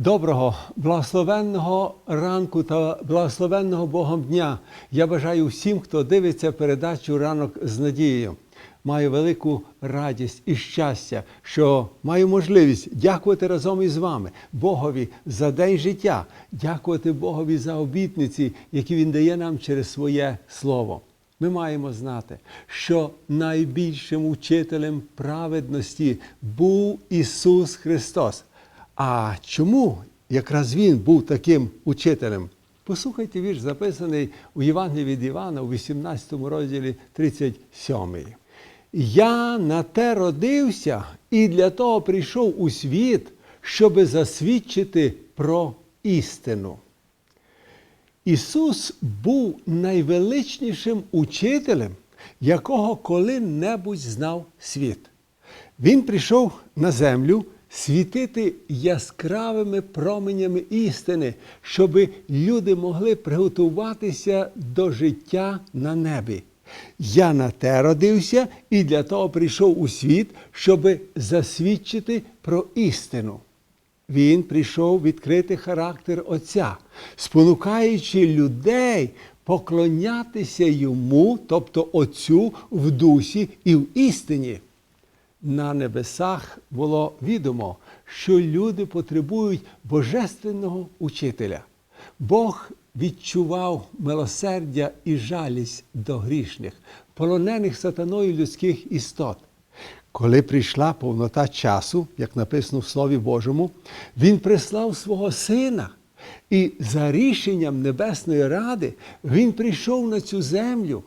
Доброго, благословенного ранку та благословенного Богом дня. Я бажаю всім, хто дивиться передачу ранок з надією. Маю велику радість і щастя, що маю можливість дякувати разом із вами Богові за день життя, дякувати Богові за обітниці, які Він дає нам через своє слово. Ми маємо знати, що найбільшим учителем праведності був Ісус Христос. А чому якраз Він був таким учителем? Послухайте вірш, записаний у Євангелії від Івана у 18 розділі 37. Я на те родився і для того прийшов у світ, щоби засвідчити про істину. Ісус був найвеличнішим учителем, якого коли-небудь знав світ. Він прийшов на землю світити яскравими променями істини, щоб люди могли приготуватися до життя на небі. Я на те родився і для того прийшов у світ, щоб засвідчити про істину. Він прийшов відкрити характер Отця, спонукаючи людей поклонятися йому, тобто Отцю в дусі і в істині. На небесах було відомо, що люди потребують божественного учителя. Бог відчував милосердя і жалість до грішних, полонених сатаною людських істот. Коли прийшла повнота часу, як написано в Слові Божому, Він прислав свого Сина. І за рішенням Небесної Ради Він прийшов на цю землю,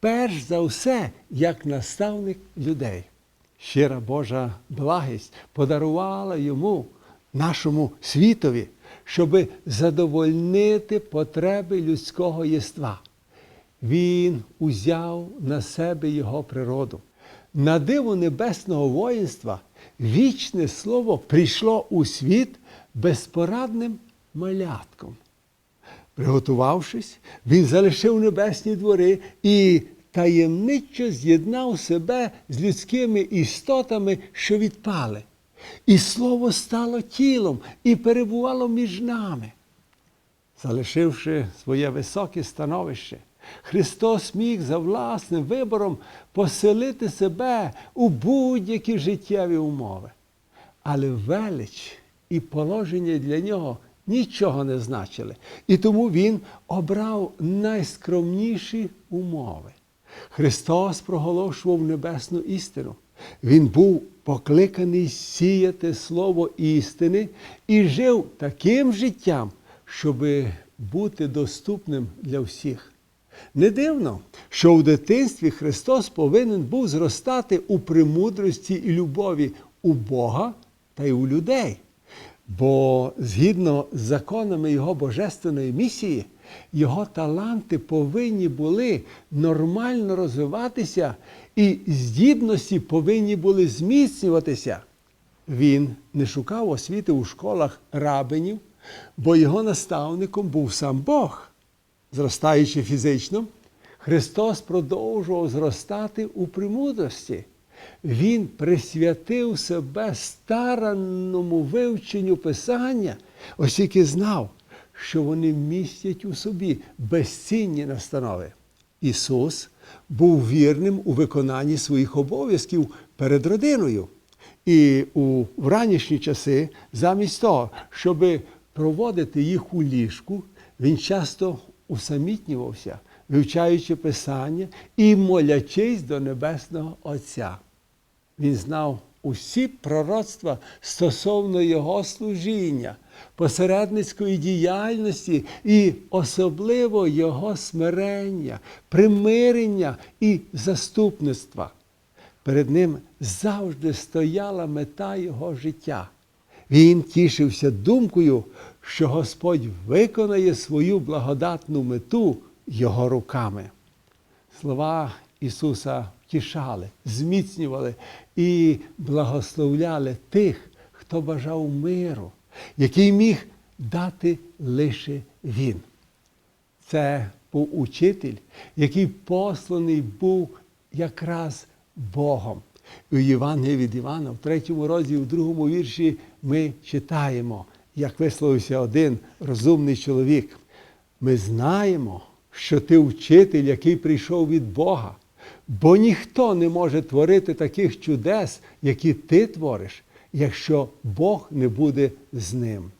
перш за все, як наставник людей. Щира Божа благість подарувала йому, нашому світові, щоби задовольнити потреби людського єства. Він узяв на себе його природу. На диво небесного воїнства вічне слово прийшло у світ безпорадним малятком. Приготувавшись, він залишив небесні двори і таємничо з'єднав себе з людськими істотами, що відпали. І слово стало тілом і перебувало між нами. Залишивши своє високе становище, Христос міг за власним вибором поселити себе у будь-які життєві умови. Але велич і положення для нього нічого не значили. І тому Він обрав найскромніші умови. Христос проголошував небесну істину. Він був покликаний сіяти слово істини і жив таким життям, щоб бути доступним для всіх. Не дивно, що в дитинстві Христос повинен був зростати у премудрості і любові у Бога та й у людей. Бо згідно з законами Його божественної місії, його таланти повинні були нормально розвиватися і здібності повинні були зміцнюватися. Він не шукав освіти у школах рабинів, бо його наставником був сам Бог. Зростаючи фізично, Христос продовжував зростати у премудрості. Він присвятив себе старанному вивченню Писання, оскільки знав, що вони містять у собі безцінні настанови. Ісус був вірним у виконанні своїх обов'язків перед родиною. І у ранішні часи, замість того, щоб проводити їх у ліжку, він часто усамітнювався, вивчаючи Писання і молячись до Небесного Отця. Він знав усі пророцтва стосовно Його служіння, посередницької діяльності і особливо Його смирення, примирення і заступництва. Перед ним завжди стояла мета Його життя. Він тішився думкою, що Господь виконає свою благодатну мету Його руками. Слова Ісуса втішали, зміцнювали і благословляли тих, хто бажав миру, який міг дати лише Він. Це був учитель, який посланий був якраз Богом. У Євангелії від Івана, в третьому розділі, в другому вірші, ми читаємо: як висловився один розумний чоловік, ми знаємо, що ти вчитель, який прийшов від Бога, бо ніхто не може творити таких чудес, які ти твориш, якщо Бог не буде з ним.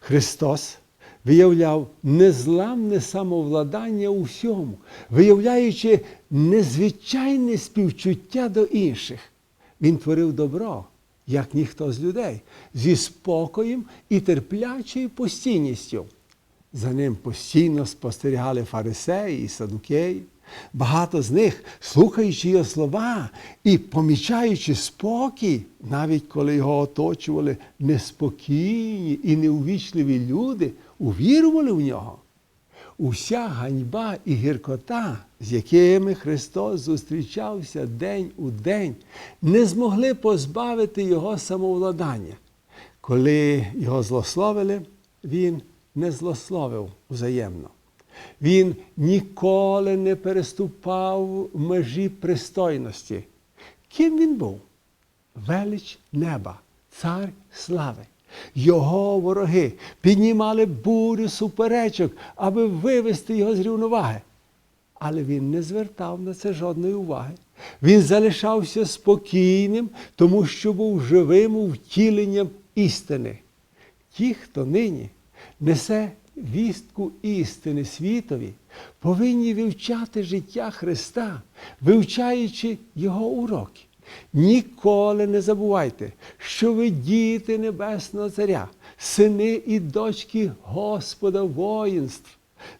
Христос виявляв незламне самовладання у всьому, виявляючи незвичайне співчуття до інших. Він творив добро, як ніхто з людей, зі спокоєм і терплячою постійністю. За ним постійно спостерігали фарисеї і садукеї. Багато з них, слухаючи його слова і помічаючи спокій, навіть коли його оточували неспокійні і неувічливі люди, увірували в нього. Уся ганьба і гіркота, з якими Христос зустрічався день у день, не змогли позбавити Його самовладання. Коли його злословили, він не злословив взаємно. Він ніколи не переступав межі пристойності. Ким він був? Велич неба, цар слави. Його вороги піднімали бурю суперечок, аби вивести його з рівноваги. Але він не звертав на це жодної уваги. Він залишався спокійним, тому що був живим втіленням істини. Ті, хто нині несе вістку істини світові, повинні вивчати життя Христа, вивчаючи Його уроки. Ніколи не забувайте, що ви діти Небесного Царя, сини і дочки Господа воїнств.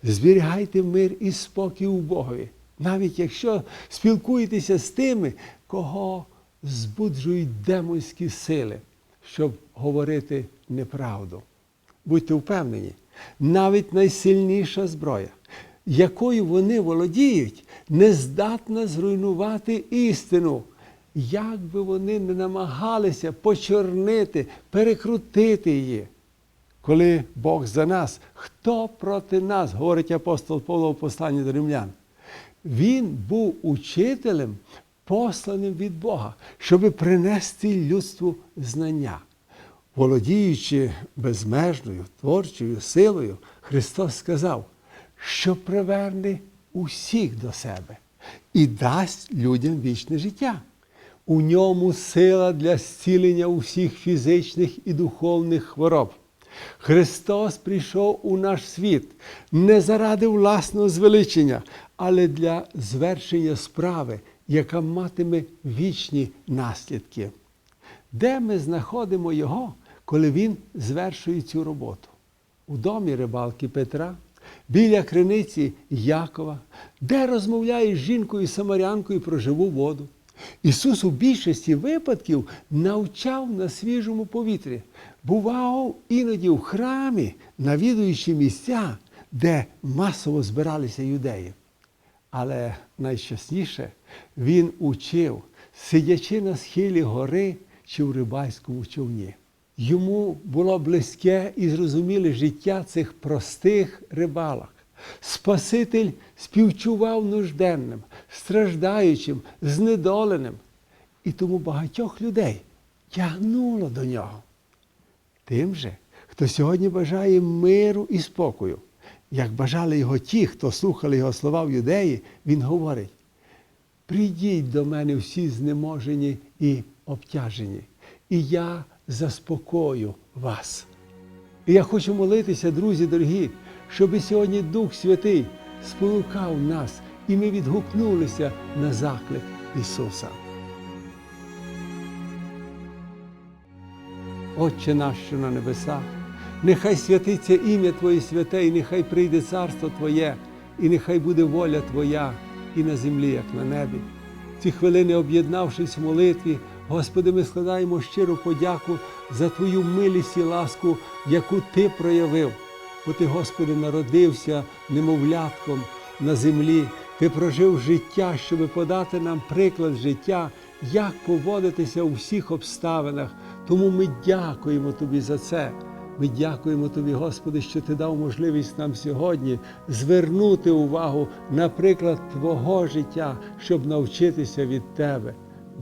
Зберігайте мир і спокій у Богові, навіть якщо спілкуєтеся з тими, кого збуджують демонські сили, щоб говорити неправду. Будьте впевнені, навіть найсильніша зброя, якою вони володіють, не здатна зруйнувати істину. Як би вони не намагалися почорнити, перекрутити її. Коли Бог за нас, хто проти нас, говорить апостол Павло в посланні до римлян. Він був учителем, посланим від Бога, щоб принести людству знання. Володіючи безмежною творчою силою, Христос сказав, що приверне усіх до себе і дасть людям вічне життя. У ньому сила для зцілення усіх фізичних і духовних хвороб. Христос прийшов у наш світ не заради власного звеличення, але для звершення справи, яка матиме вічні наслідки. Де ми знаходимо Його, коли Він звершує цю роботу? У домі рибалки Петра, біля криниці Якова, де розмовляє з жінкою Самарянкою про живу воду. Ісус у більшості випадків навчав на свіжому повітрі, бував іноді в храмі, навідуючи місця, де масово збиралися юдеї. Але найчастіше він учив, сидячи на схилі гори чи в рибальському човні. Йому було близьке і зрозуміле життя цих простих рибалок. Спаситель співчував нужденним, страждаючим, знедоленим. І тому багатьох людей тягнуло до нього. Тим же, хто сьогодні бажає миру і спокою, як бажали його ті, хто слухали його слова в юдеї, він говорить: прийдіть до мене всі знеможені і обтяжені, і я заспокою вас. І я хочу молитися, друзі дорогі, щоб сьогодні Дух Святий спонукав нас, і ми відгукнулися на заклик Ісуса. Отче наш, що на небесах, нехай святиться ім'я Твоє святе, і нехай прийде царство Твоє, і нехай буде воля Твоя і на землі, як на небі. Ці хвилини, об'єднавшись в молитві, Господи, ми складаємо щиру подяку за Твою милість і ласку, яку Ти проявив. Бо Ти, Господи, народився немовлятком на землі. Ти прожив життя, щоб подати нам приклад життя, як поводитися у всіх обставинах. Тому ми дякуємо Тобі за це. Ми дякуємо Тобі, Господи, що Ти дав можливість нам сьогодні звернути увагу на приклад Твого життя, щоб навчитися від Тебе.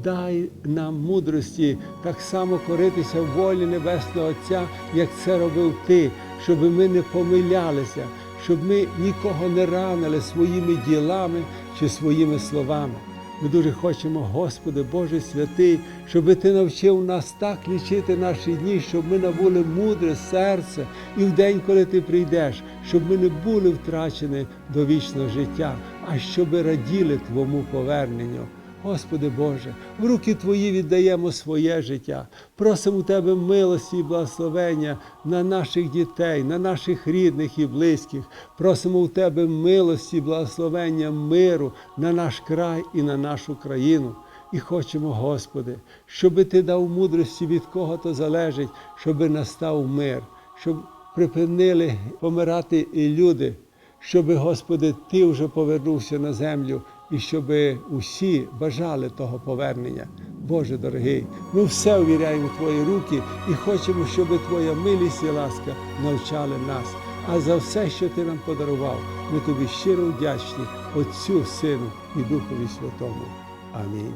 Дай нам мудрості так само коритися в волі Небесного Отця, як це робив Ти, щоб ми не помилялися, щоб ми нікого не ранили своїми ділами чи своїми словами. Ми дуже хочемо, Господи, Боже святий, щоб Ти навчив нас так лічити наші дні, щоб ми набули мудре серце і в день, коли Ти прийдеш, щоб ми не були втрачені до вічного життя, а щоб раділи Твому поверненню. Господи Боже, в руки Твої віддаємо своє життя. Просимо у Тебе милості і благословення на наших дітей, на наших рідних і близьких. Просимо у Тебе милості і благословення миру на наш край і на нашу країну. І хочемо, Господи, щоби Ти дав мудрості, від кого то залежить, щоби настав мир, щоб припинили помирати і люди, щоби, Господи, Ти вже повернувся на землю і щоб усі бажали того повернення. Боже дорогий, ми все увіряємо в Твої руки і хочемо, щоб Твоя милість і ласка навчали нас. А за все, що Ти нам подарував, ми тобі щиро вдячні Отцю, Сину і Духові Святому. Амінь.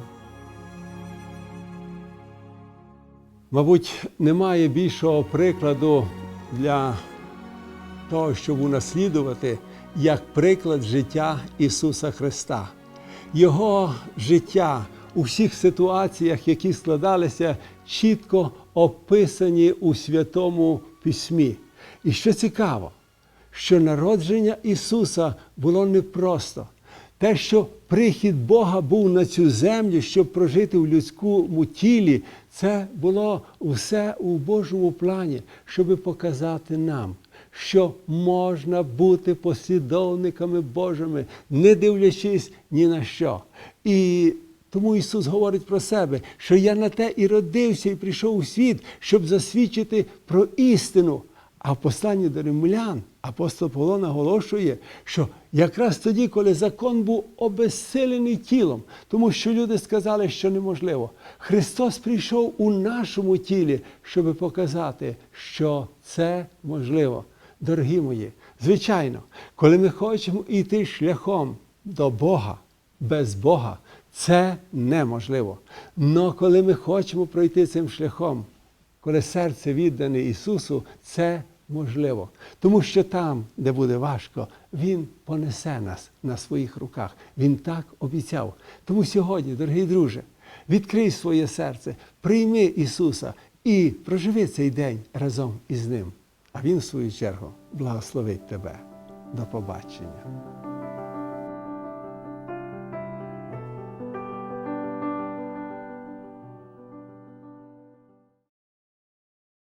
Мабуть, немає більшого прикладу для того, щоб унаслідувати, як приклад життя Ісуса Христа. Його життя у всіх ситуаціях, які складалися, чітко описані у Святому Письмі. І що цікаво, що народження Ісуса було непросто. Те, що прихід Бога був на цю землю, щоб прожити в людському тілі, це було все у Божому плані, щоб показати нам, що можна бути послідовниками Божими, не дивлячись ні на що. І тому Ісус говорить про себе, що я на те і родився, і прийшов у світ, щоб засвідчити про істину. А в посланні до римлян апостол Павло наголошує, що якраз тоді, коли закон був обезсилений тілом, тому що люди сказали, що неможливо, Христос прийшов у нашому тілі, щоб показати, що це можливо. Дорогі мої, звичайно, коли ми хочемо йти шляхом до Бога, без Бога, це неможливо. Но коли ми хочемо пройти цим шляхом, коли серце віддане Ісусу, це можливо. Тому що там, де буде важко, Він понесе нас на своїх руках. Він так обіцяв. Тому сьогодні, дорогий друже, відкрий своє серце, прийми Ісуса і проживи цей день разом із Ним. А Він, в свою чергу, благословить тебе. До побачення.